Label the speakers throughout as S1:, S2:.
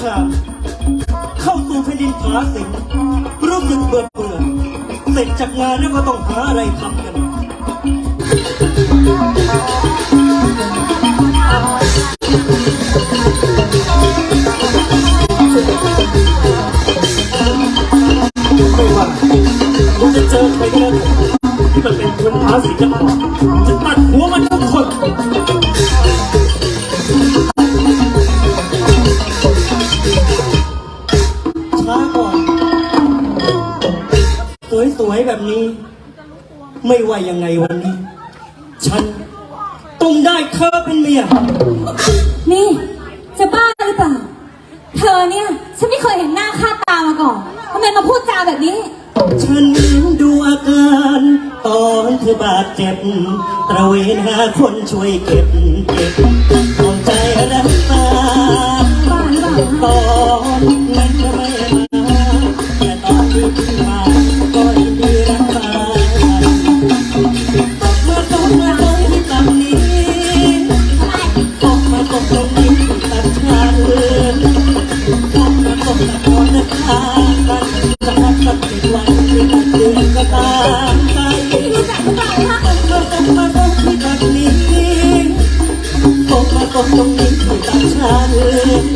S1: ครามเข้าสู่แผ่นดินผาสิงรู้สึกเบื่อเบื่อเสร็จจากงานแล้วก็ต้องหาอะไรทำกันไม่ว่าผมจะเจอใครก็แล้วแต่ที่มันเป็นคนผาสิงกันก่อนจะตัดหัวมัน สวยๆแบบนี้ ไม่ว่ายังไงวันนี้ ฉันต้องได้เธอเป็นเมีย
S2: นี่ จะบ้าหรือเปล่า เธอเนี่ย ฉันไม่เคยเห็นหน้าค่าตามาก่อนทำไมมาพูดจาแบบนี้
S1: ฉันดูอาการตอนเธอบาดเจ็บ ตระเวนหาคนช่วยเก็บเก็บเอาใจรักษา
S2: บ้าหรือเปล่า
S1: ตอน กมาตกตรงนี้ที่ตัดขาด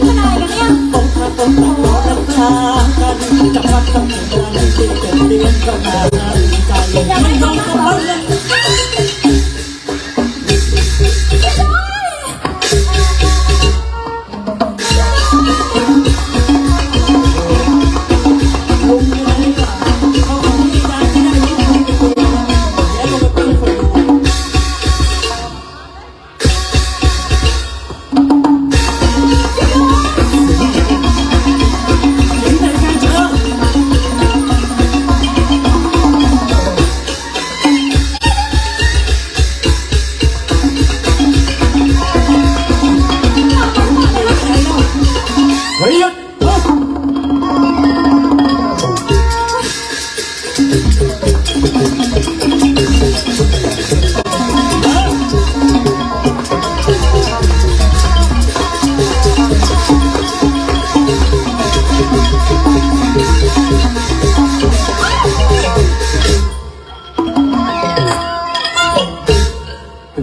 S1: ทนา
S2: ยกันเนี่ย
S1: ต้องมาต้องมาขอน้ำตากันจะพักต้องถึงวันที่เจ็ดเดือนก็นาใจไม่ยอมก็พักเล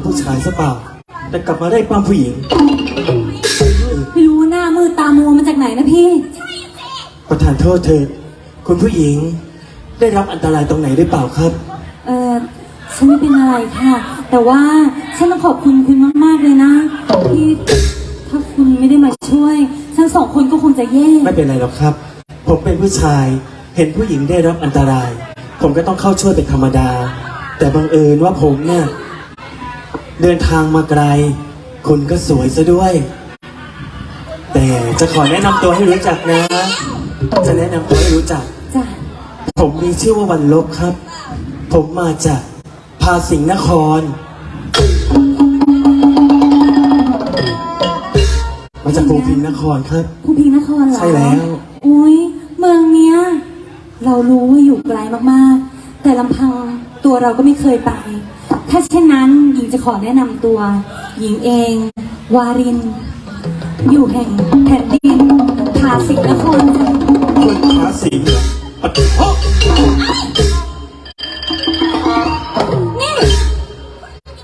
S1: เป็นผู้ชายซะเปล่า แต่กลับมาได้ความผู้หญิง
S2: ไม่รู้ว่าหน้ามืดตามัวมาจากไหนนะพี่
S1: ประทานโทษเธอคุณผู้หญิง ได้รับอันตรายตรงไหนหรือเปล่าครับ
S2: เออฉันไม่เป็นอะไรค่ะ แต่ว่าฉันต้องขอบคุณคุณมากๆเลยนะที่ถ้าคุณไม่ได้มาช่วย ฉันสองคนก็คงจะแย่
S1: ไม่เป็นไรหรอกครับ ผมเป็นผู้ชาย เห็นผู้หญิงได้รับอันตราย ผมก็ต้องเข้าช่วยเป็นธรรมดา แต่บังเอิญว่าผมเนี่ย เดินทางมาไกล คุณก็สวยซะด้วย แต่จะขอแนะนำตัวให้รู้จักนะ จะแนะนำตัวให้รู้จัก
S2: จ้ะ
S1: ผมมีชื่อว่าวันลบครับ ผมมาจากพาสิงห์นคร มาจากภูพิงห์นครครับ
S2: ผู้พิงนครเหรอ
S1: ใช่แล้ว
S2: อุ้ยเมืองเนี้ย เรารู้ว่าอยู่ไกลมากๆ แต่ลำพังตัวเราก็ไม่เคยไป ถ้าเช่นนั้นหญิงจะขอแนะนำตัว หญิงเอง วาริน อยู่แห่งแผ่นดินภาสิงห์นครจ้ะ
S1: คนพาสิงห์ปะโท
S2: นี่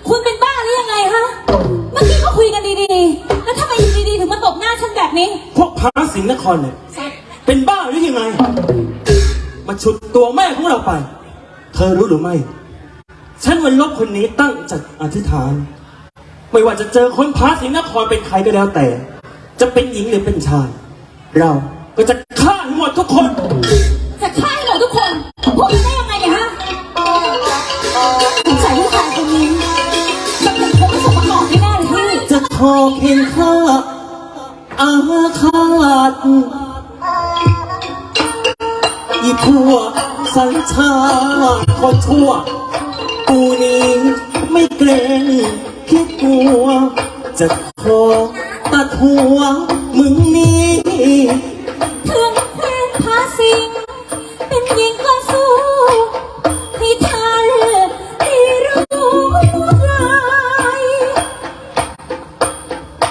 S2: คุณเป็นบ้าหรือยังไงคะ เมื่อกี้ก็คุยกันดีๆ แล้วทำไมอยู่ดีๆ ถึงมาตบหน้าฉันแบบนี้
S1: พวกพาสิงห์นครเนี่ย เป็นบ้าหรือยังไง มาฉุดตัวแม่ของเราไป เธอรู้หรือไม่ ฉันวันลบคนนี้ตั้งจัดอธิษฐาน ไม่ว่าจะเจอคนพาสิงห์นครเป็นใครก็แล้วแต่ จะเป็นหญิงหรือเป็นชาย เราก็จะฆ่าให้หมดทุกคน
S2: จะฆ่าให้เหรอทุกคนพูดกันได้ยังไงเนี่ยฮะสงสัยผู้ชายคนนี้มันเป็นผมไม่สมประกอบแน่ๆเลยพี่
S1: จะทอเพียงข้าอาฆาตอีพวกสัญชาติคนชั่ว กูนี้ไม่เกรงคิดกลัว จะขอตัดหัวมึงนี้
S2: เครื่องเพลงพาสิง เป็นหญิงก็สู้ให้ทันให้รู้ไร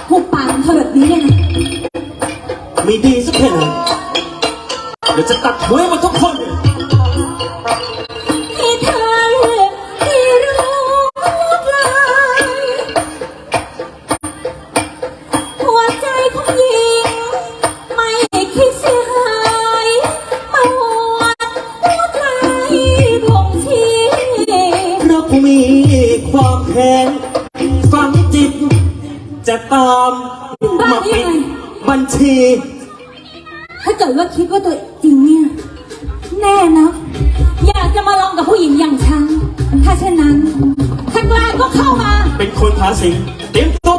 S2: หุบปากเธอแบบนี้เลยนะ
S1: มีดีสักแค่ไหนเดี๋ยวจะตัดหัวให้หมด เพราะกูมีความแค้นฝังจิต จะตามมาปิดบัญชี
S2: ถ้าเกิดว่าคิดว่าตัวจริงเนี่ย แน่นะอยากจะมาลองกับผู้หญิงอย่างฉัน ถ้าเช่นนั้น ถ้ากล้าก็เข้ามา
S1: เป็นคนภาษีเตรียมตัว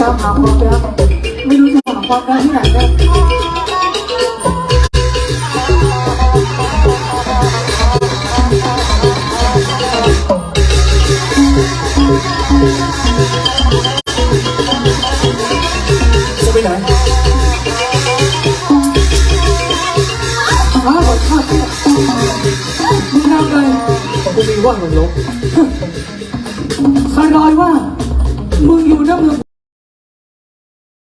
S3: ตามหาความรักไม่รู้จะหาความรักที่ไหนได้
S1: จะไปไหน
S3: อ้าวขอโทษมึงทำเลย
S1: กูมีว่างมันลบ
S3: ข้ารอยว่า มึงอยู่หน้าเมือง